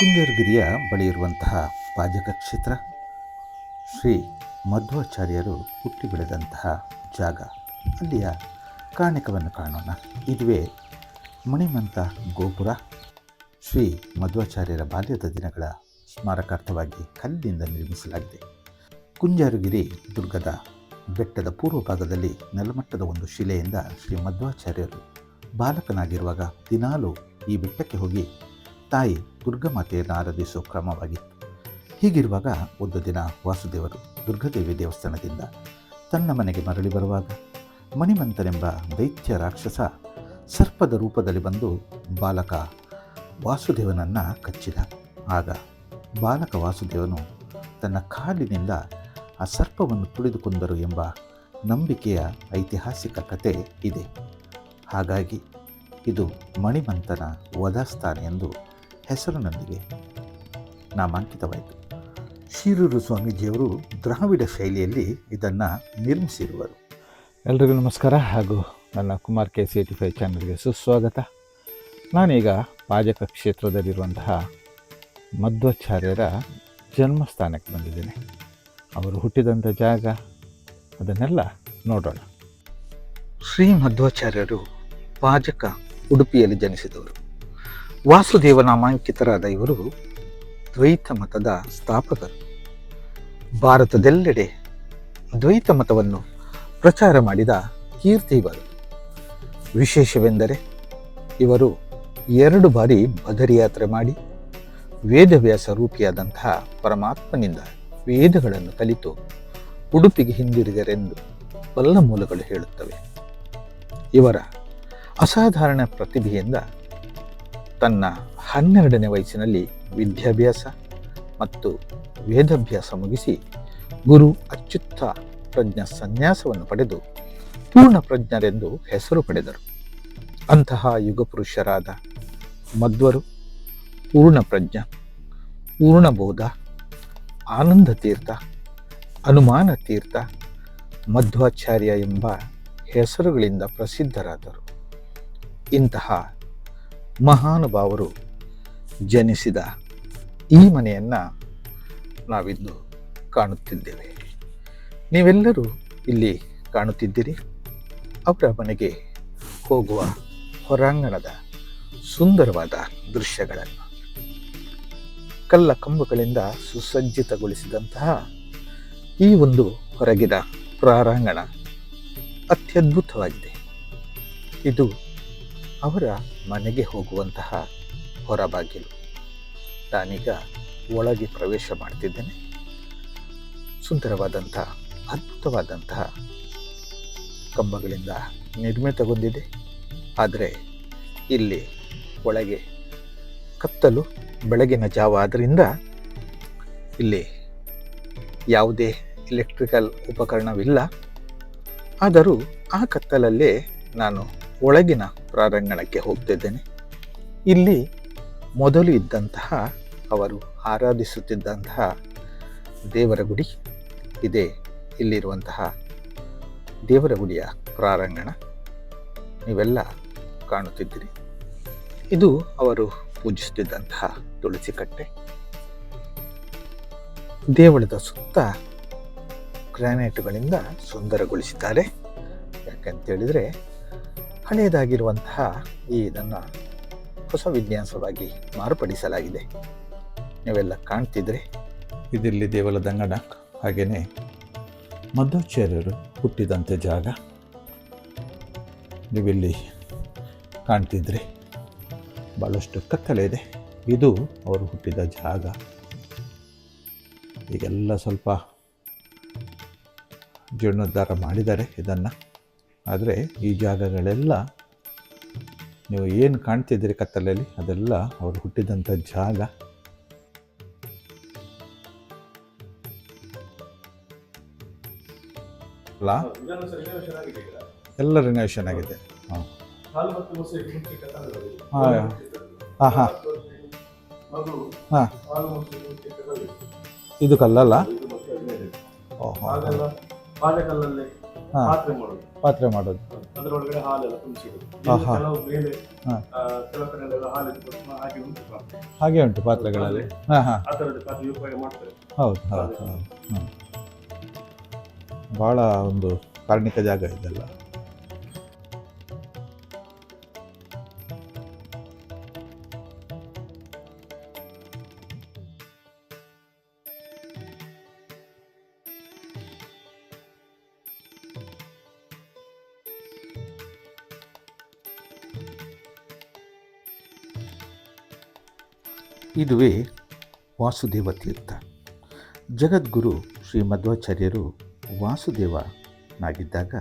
ಕುಂಜರಗಿರಿಯ ಬಳಿ ಇರುವಂತಹ ಪಾಜಕ ಕ್ಷೇತ್ರ. ಶ್ರೀ ಮಧ್ವಾಚಾರ್ಯರು ಹುಟ್ಟಿ ಬೆಳೆದಂತಹ ಜಾಗ. ಅಲ್ಲಿಯ ಕಾಣಿಕವನ್ನು ಕಾಣೋಣ. ಇದುವೇ ಮಣಿಮಂತ ಗೋಪುರ. ಶ್ರೀ ಮಧ್ವಾಚಾರ್ಯರ ಬಾಲ್ಯದ ದಿನಗಳ ಸ್ಮಾರಕಾರ್ಥವಾಗಿ ಕಲ್ಲಿನಿಂದ ನಿರ್ಮಿಸಲಾಗಿದೆ. ಕುಂಜಾರುಗಿರಿ ದುರ್ಗದ ಬೆಟ್ಟದ ಪೂರ್ವ ಭಾಗದಲ್ಲಿ ನೆಲಮಟ್ಟದ ಒಂದು ಶಿಲೆಯಿಂದ ಶ್ರೀ ಮಧ್ವಾಚಾರ್ಯರು ಬಾಲಕನಾಗಿರುವಾಗ ದಿನಾಲೂ ಈ ಬೆಟ್ಟಕ್ಕೆ ಹೋಗಿ ತಾಯಿ ದುರ್ಗಮಾತೆಯನ್ನು ಆರಾಧಿಸುವ ಕ್ರಮವಾಗಿತ್ತು. ಹೀಗಿರುವಾಗ ಒಂದು ದಿನ ವಾಸುದೇವರು ದುರ್ಗಾದೇವಿ ದೇವಸ್ಥಾನದಿಂದ ತನ್ನ ಮನೆಗೆ ಮರಳಿ ಬರುವಾಗ ಮಣಿಮಂತನೆಂಬ ದೈತ್ಯ ರಾಕ್ಷಸ ಸರ್ಪದ ರೂಪದಲ್ಲಿ ಬಂದು ಬಾಲಕ ವಾಸುದೇವನನ್ನು ಕಚ್ಚಿದ. ಆಗ ಬಾಲಕ ವಾಸುದೇವನು ತನ್ನ ಕಾಲಿನಿಂದ ಆ ಸರ್ಪವನ್ನು ತುಳಿದುಕೊಂಡರು ಎಂಬ ನಂಬಿಕೆಯ ಐತಿಹಾಸಿಕ ಕಥೆ ಇದೆ. ಹಾಗಾಗಿ ಇದು ಮಣಿಮಂತನ ವಧಸ್ಥಾನ ಎಂದು ಹೆಸರಿನೊಂದಿಗೆ ನಾಮಾಂಕಿತವಾಯಿತು ಶಿರೂರು ಸ್ವಾಮೀಜಿಯವರು ದ್ರಾವಿಡ ಶೈಲಿಯಲ್ಲಿ ಇದನ್ನು ನಿರ್ಮಿಸಿರುವರು. ಎಲ್ರಿಗೂ ನಮಸ್ಕಾರ ಹಾಗೂ ನನ್ನ Kumar K C AT five ಚಾನಲ್ಗೆ ಸುಸ್ವಾಗತ. ನಾನೀಗ ಪಾಜಕ ಕ್ಷೇತ್ರದಲ್ಲಿರುವಂತಹ ಮಧ್ವಾಚಾರ್ಯರ ಜನ್ಮಸ್ಥಾನಕ್ಕೆ ಬಂದಿದ್ದೇನೆ. ಅವರು ಹುಟ್ಟಿದಂಥ ಜಾಗ ಅದನ್ನೆಲ್ಲ ನೋಡೋಣ. ಶ್ರೀ ಮಧ್ವಾಚಾರ್ಯರು ಪಾಜಕ ಉಡುಪಿಯಲ್ಲಿ ಜನಿಸಿದವರು. ವಾಸುದೇವ ನಾಮಾಂಕಿತರಾದ ಇವರು ದ್ವೈತ ಮತದ ಸ್ಥಾಪಕರು. ಭಾರತದೆಲ್ಲೆಡೆ ದ್ವೈತ ಮತವನ್ನು ಪ್ರಚಾರ ಮಾಡಿದ ಕೀರ್ತಿ ಇವರು. ವಿಶೇಷವೆಂದರೆ ಇವರು ಎರಡು ಬಾರಿ ಬದರಿಯಾತ್ರೆ ಮಾಡಿ ವೇದವ್ಯಾಸ ರೂಪಿಯಾದಂತಹ ಪರಮಾತ್ಮನಿಂದ ವೇದಗಳನ್ನು ಕಲಿತು ಉಡುಪಿಗೆ ಹಿಂದಿರುಗರೆಂದು ಬಲ್ಲ ಮೂಲಗಳು ಹೇಳುತ್ತವೆ. ಇವರ ಅಸಾಧಾರಣ ಪ್ರತಿಭೆಯಿಂದ ತನ್ನ ಹನ್ನೆರಡನೇ ವಯಸ್ಸಿನಲ್ಲಿ ವಿದ್ಯಾಭ್ಯಾಸ ಮತ್ತು ವೇದಾಭ್ಯಾಸ ಮುಗಿಸಿ ಗುರು ಅಚ್ಯುತ್ತ ಪ್ರಜ್ಞ ಸನ್ಯಾಸವನ್ನು ಪಡೆದು ಪೂರ್ಣ ಪ್ರಜ್ಞರೆಂದು ಹೆಸರು ಪಡೆದರು. ಅಂತಹ ಯುಗಪುರುಷರಾದ ಮಧ್ವರು ಪೂರ್ಣ ಪ್ರಜ್ಞ ಪೂರ್ಣಬೋಧ ಆನಂದ ತೀರ್ಥ, ಅನುಮಾನ ತೀರ್ಥ, ಮಧ್ವಾಚಾರ್ಯ ಎಂಬ ಹೆಸರುಗಳಿಂದ ಪ್ರಸಿದ್ಧರಾದರು. ಇಂತಹ ಮಹಾನುಭಾವರು ಜನಿಸಿದ ಈ ಮನೆಯನ್ನು ನಾವಿಂದು ಕಾಣುತ್ತಿದ್ದೇವೆ. ನೀವೆಲ್ಲರೂ ಇಲ್ಲಿ ಕಾಣುತ್ತಿದ್ದೀರಿ. ಅವರ ಮನೆಗೆ ಹೋಗುವ ಹೊರಾಂಗಣದ ಸುಂದರವಾದ ದೃಶ್ಯಗಳನ್ನು. ಕಲ್ಲ ಕಂಬಗಳಿಂದ ಸುಸಜ್ಜಿತಗೊಳಿಸಿದಂತಹ ಈ ಒಂದು ಹೊರಗಿದ ಪ್ರಾರಾಂಗಣ ಅತ್ಯದ್ಭುತವಾಗಿದೆ. ಇದು ಅವರ ಮನೆಗೆ ಹೋಗುವಂತಹ ಹೊರಬಾಗಿಲು. ನಾನೀಗ ಒಳಗೆ ಪ್ರವೇಶ ಮಾಡ್ತಿದ್ದೇನೆ. ಸುಂದರವಾದಂತಹ ಅದ್ಭುತವಾದಂತಹ ಕಂಬಗಳಿಂದ ನಿರ್ಮಿತಗೊಂಡಿದೆ. ಆದರೆ ಇಲ್ಲಿ ಒಳಗೆ ಕತ್ತಲು ಬೆಳಗಿನ ಜಾವ ಆದ್ದರಿಂದ ಇಲ್ಲಿ ಯಾವುದೇ ಎಲೆಕ್ಟ್ರಿಕಲ್ ಉಪಕರಣವಿಲ್ಲ. ಆದರೂ ಆ ಕತ್ತಲಲ್ಲೇ ನಾನು ಒಳಗಿನ ಪ್ರಾರಂಗಣಕ್ಕೆ ಹೋಗ್ತಿದ್ದೇನೆ. ಇಲ್ಲಿ ಮೊದಲು ಇದ್ದಂತಹ, ಅವರು ಆರಾಧಿಸುತ್ತಿದ್ದಂತಹ ದೇವರ ಗುಡಿ ಇದೆ. ಇಲ್ಲಿರುವಂತಹ ದೇವರ ಗುಡಿಯ ಪ್ರಾರಂಗಣ ನೀವೆಲ್ಲ ಕಾಣುತ್ತಿದ್ದೀರಿ. ಇದು ಅವರು ಪೂಜಿಸುತ್ತಿದ್ದಂತಹ ತುಳಸಿ ಕಟ್ಟೆ. ದೇವಳದ ಸುತ್ತ ಗ್ರಾನೈಟ್ಗಳಿಂದ ಸುಂದರಗೊಳಿಸಿದ್ದಾರೆ. ಯಾಕಂತೇಳಿದರೆ ಹಳೆಯದಾಗಿರುವಂತಹ ಈ ಇದನ್ನು ಹೊಸ ವಿನ್ಯಾಸವಾಗಿ ಮಾರ್ಪಡಿಸಲಾಗಿದೆ. ನೀವೆಲ್ಲ ಕಾಣ್ತಿದ್ರೆ ಇದಿಲ್ಲಿ ದೇವಲ ದಂಗಣ ಹಾಗೆಯೇ ಮಧ್ವಾಚಾರ್ಯರು ಹುಟ್ಟಿದಂಥ ಜಾಗ. ನೀವಿಲ್ಲಿ ಕಾಣ್ತಿದ್ರೆ ಭಾಳಷ್ಟು ಕತ್ತಲೆ ಇದೆ. ಇದು ಅವರು ಹುಟ್ಟಿದ ಜಾಗ. ಈಗೆಲ್ಲ ಸ್ವಲ್ಪ ಜೀರ್ಣೋದ್ಧಾರ ಮಾಡಿದ್ದಾರೆ ಇದನ್ನು. ಆದರೆ ಈ ಜಾಗಗಳೆಲ್ಲ ನೀವು ಏನು ಕಾಣ್ತಿದ್ದೀರಿ ಕತ್ತಲಲ್ಲಿ? ಅದೆಲ್ಲ ಅವರು ಹುಟ್ಟಿದಂಥ ಜಾಗ. ಅಲ್ಲ? ಎಲ್ಲ ರಿನೋವೇಷನ್ ಆಗಿದೆ. ಹಾಂ. ಹಾಂ ಹಾಂ. ಹಾಂ ಹಾಂ. ಇದು ಕಲ್ಲಲ್ಲ? ಓಹೋ. ಪಾತ್ರೆ ಮಾಡೋದು. ಪಾತ್ರೆ ಮಾಡೋದು. ಅದರೊಳಗಡೆ ಹಾಲೆಲ್ಲ ತುಂಬಿಸಿಡೋದು. ಕೆಲವು ಮೇಲೆ ಕೆಲವು ಕಡೆಯಲ್ಲೆಲ್ಲ ಹಾಲು ಹಾಗೆ ಉಂಟು. ಹಾಗೆ ಉಂಟು ಪಾತ್ರೆಗಳಲ್ಲಿ. ಆ ಥರದ ಪಾತ್ರೆ ಉಪಯೋಗ ಮಾಡ್ತಾರೆ. ಹೌದು ಹೌದು ಭಾಳ ಒಂದು ಕಾರ್ಣಿಕ ಜಾಗ ಇದೆಲ್ಲ. ಇದುವೇ ವಾಸುದೇವ ತೀರ್ಥ ಜಗದ್ಗುರು ಶ್ರೀ ಮಧ್ವಾಚಾರ್ಯರು ವಾಸುದೇವನಾಗಿದ್ದಾಗ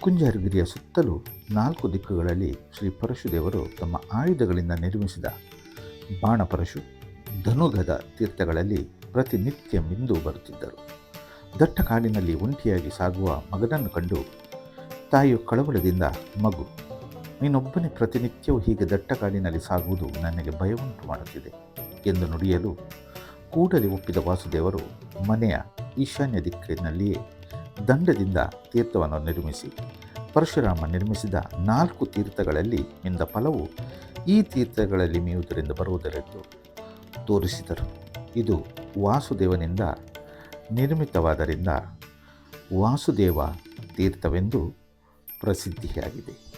ಕುಂಜಾರಗಿರಿಯ ಸುತ್ತಲೂ ನಾಲ್ಕು ದಿಕ್ಕುಗಳಲ್ಲಿ ಶ್ರೀ ಪರಶುದೇವರು ತಮ್ಮ ಆಯುಧಗಳಿಂದ ನಿರ್ಮಿಸಿದ ಬಾಣಪರಶು ಧನುಗದ ತೀರ್ಥಗಳಲ್ಲಿ ಪ್ರತಿನಿತ್ಯ ಮಿಂದು ಬರುತ್ತಿದ್ದರು. ದಟ್ಟ ಕಾಡಿನಲ್ಲಿ ಒಂಟಿಯಾಗಿ ಸಾಗುವ ಮಗನನ್ನು ಕಂಡು ತಾಯಿಯು ಕಳವಳದಿಂದ ಮಗು ನೀನೊಬ್ಬನೇ ಪ್ರತಿನಿತ್ಯವೂ ಹೀಗೆ ದಟ್ಟ ಕಾಡಿನಲ್ಲಿ ಸಾಗುವುದು ನನಗೆ ಭಯವುಂಟು ಮಾಡುತ್ತಿದೆ ಎಂದು ನುಡಿಯಲು ಕೂಡಲೇ ಒಪ್ಪಿದ ವಾಸುದೇವರು ಮನೆಯ ಈಶಾನ್ಯ ದಿಕ್ಕಿನಲ್ಲಿಯೇ ದಂಡದಿಂದ ತೀರ್ಥವನ್ನು ನಿರ್ಮಿಸಿ, ಪರಶುರಾಮ ನಿರ್ಮಿಸಿದ ನಾಲ್ಕು ತೀರ್ಥಗಳಲ್ಲಿ ಇಂದ ಫಲವು ಈ ತೀರ್ಥಗಳಲ್ಲಿ ಮೀಯುವುದರಿಂದ ಬರುವುದರೆಂದು ತೋರಿಸಿದರು. ಇದು ವಾಸುದೇವನಿಂದ ನಿರ್ಮಿತವಾದರಿಂದ ವಾಸುದೇವ ತೀರ್ಥವೆಂದು ಪ್ರಸಿದ್ಧಿಯಾಗಿದೆ.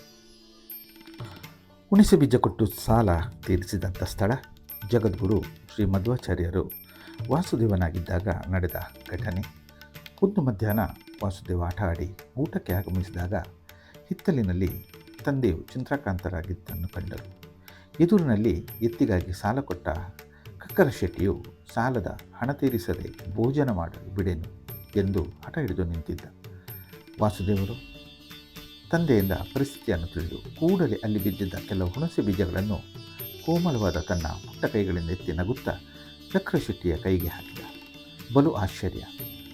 ಹುಣಿಸೆ ಬೀಜ ಕೊಟ್ಟು ಸಾಲ ತೀರಿಸಿದಂಥ ಸ್ಥಳ ಜಗದ್ಗುರು ಶ್ರೀ ಮಧ್ವಾಚಾರ್ಯರು ವಾಸುದೇವನಾಗಿದ್ದಾಗ ನಡೆದ ಘಟನೆ. ಒಂದು ಮಧ್ಯಾಹ್ನ ವಾಸುದೇವ ಆಟ ಆಡಿ ಊಟಕ್ಕೆ ಆಗಮಿಸಿದಾಗ ಹಿತ್ತಲಿನಲ್ಲಿ ತಂದೆಯು ಚಿಂತಾಕಾಂತರಾಗಿದ್ದನ್ನು ಕಂಡರು. ಎದುರಿನಲ್ಲಿ ಎತ್ತಿಗಾಗಿ ಸಾಲ ಕೊಟ್ಟ ಕಕ್ಕರ ಶೆಟ್ಟಿಯು ಸಾಲದ ಹಣ ತೀರಿಸದೆ ಭೋಜನ ಮಾಡಲು ಬಿಡೆನು ಎಂದು ಹಠ ಹಿಡಿದು ನಿಂತಿದ್ದ. ವಾಸುದೇವರು ತಂದೆಯಿಂದ ಪರಿಸ್ಥಿತಿಯನ್ನು ತಿಳಿದು ಕೂಡಲೇ ಅಲ್ಲಿ ಬಿದ್ದಿದ್ದ ಕೆಲವು ಹುಣಸೆ ಬೀಜಗಳನ್ನು ಕೋಮಲವಾದ ತನ್ನ ಪುಟ್ಟ ಕೈಗಳಿಂದ ಎತ್ತಿ ನಗುತ್ತಾ ಚಕ್ರಶೆಟ್ಟಿಯ ಕೈಗೆ ಹಾಕಿದ. ಬಲು ಆಶ್ಚರ್ಯ.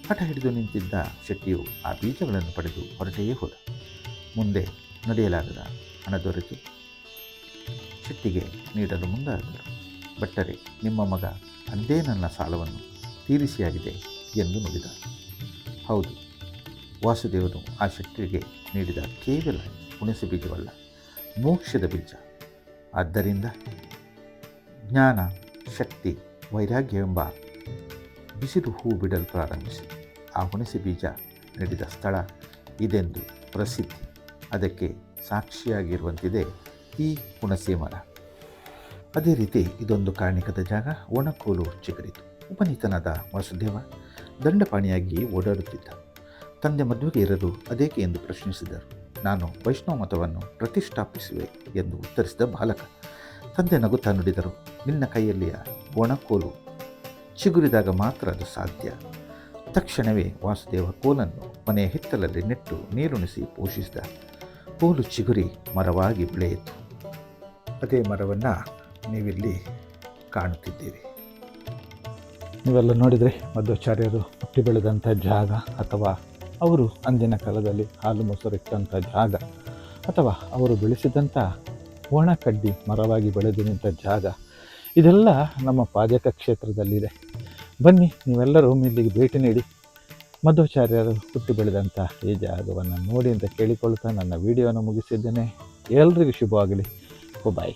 ಹಠ ಹಿಡಿದು ನಿಂತಿದ್ದ ಶೆಟ್ಟಿಯು ಆ ಬೀಜಗಳನ್ನು ಪಡೆದು ಹೊರಟೆಯೇ ಹೋದ. ಮುಂದೆ ನಡೆಯಲಾಗದ ಹಣ ದೊರೆತು ಶೆಟ್ಟಿಗೆ ನೀಡಲು ಮುಂದಾದರು. ಬಟ್ಟರೆ ನಿಮ್ಮ ಮಗ ಅಂದೇ ನನ್ನ ಸಾಲವನ್ನು ತೀರಿಸಿಯಾಗಿದೆ ಎಂದು ನುಡಿದ. ಹೌದು ವಾಸುದೇವನು ಆ ಶಕ್ತಿಗೆ ನೀಡಿದ ಕೇವಲ ಹುಣಸೆ ಬೀಜವಲ್ಲ, ಮೋಕ್ಷದ ಬೀಜ. ಆದ್ದರಿಂದ ಜ್ಞಾನ, ಶಕ್ತಿ, ವೈರಾಗ್ಯ ಎಂಬ ಬಿಸಿಲು ಹೂ ಬಿಡಲು ಪ್ರಾರಂಭಿಸಿ, ಆ ಹುಣಸೆ ಬೀಜ ನೀಡಿದ ಸ್ಥಳ ಇದೆಂದು ಪ್ರಸಿದ್ಧಿ. ಅದಕ್ಕೆ ಸಾಕ್ಷಿಯಾಗಿರುವಂತಿದೆ ಈ ಹುಣಸೆ ಮರ. ಅದೇ ರೀತಿ ಇದೊಂದು ಕಾರ್ಣಿಕದ ಜಾಗ, ಒಣಕೋಲು ಚಿಗರಿತು. ಉಪನೀತನಾದ ವಾಸುದೇವ ದಂಡಪಾಣಿಯಾಗಿ ಓಡಾಡುತ್ತಿದ್ದ. ತಂದೆ ಮದುವೆಗೆ ಇರಲು ಅದೇಕೆ ಎಂದು ಪ್ರಶ್ನಿಸಿದರು. ನಾನು ವೈಷ್ಣವ ಮತವನ್ನು ಪ್ರತಿಷ್ಠಾಪಿಸುವೆ ಎಂದು ಉತ್ತರಿಸಿದ ಬಾಲಕ. ತಂದೆ ನಗುತ್ತಾ ನುಡಿದರು. ನಿನ್ನ ಕೈಯಲ್ಲಿಯ ಒಣಕೋಲು ಚಿಗುರಿದಾಗ ಮಾತ್ರ ಅದು ಸಾಧ್ಯ. ತಕ್ಷಣವೇ ವಾಸುದೇವ ಕೋಲನ್ನು ಮನೆಯ ಹಿತ್ತಲಲ್ಲಿ ನೆಟ್ಟು ನೀರುಣಿಸಿ ಪೋಷಿಸಿದ. ಕೋಲು ಚಿಗುರಿ ಮರವಾಗಿ ಬೆಳೆಯಿತು. ಅದೇ ಮರವನ್ನು ನೀವಿಲ್ಲಿ ಕಾಣುತ್ತಿದ್ದೀರಿ. ನೀವೆಲ್ಲ ನೋಡಿದರೆ ಮಧ್ವಾಚಾರ್ಯರು ಹುಟ್ಟಿ ಬೆಳೆದಂಥ ಜಾಗ ಅಥವಾ ಅವರು ಅಂದಿನ ಕಾಲದಲ್ಲಿ ಹಾಲು ಮೊಸರು ಇಟ್ಟಂಥ ಜಾಗ ಅಥವಾ ಅವರು ಬೆಳೆಸಿದಂಥ ಒಣ ಕಡ್ಡಿ ಮರವಾಗಿ ಬೆಳೆದು ನಿಂತ ಜಾಗ, ಇದೆಲ್ಲ ನಮ್ಮ ಪಾಜಕ ಕ್ಷೇತ್ರದಲ್ಲಿದೆ. ಬನ್ನಿ, ನೀವೆಲ್ಲರೂ ಇಲ್ಲಿಗೆ ಭೇಟಿ ನೀಡಿ. ಮಧ್ವಾಚಾರ್ಯರು ಹುಟ್ಟಿ ಬೆಳೆದಂಥ ಈ ಜಾಗವನ್ನು ನೋಡಿ ಅಂತ ಕೇಳಿಕೊಳ್ತಾ ನನ್ನ ವಿಡಿಯೋನ ಮುಗಿಸಿದ್ದೇನೆ. ಎಲ್ರಿಗೂ ಶುಭವಾಗಲಿ. ಬಾಯ್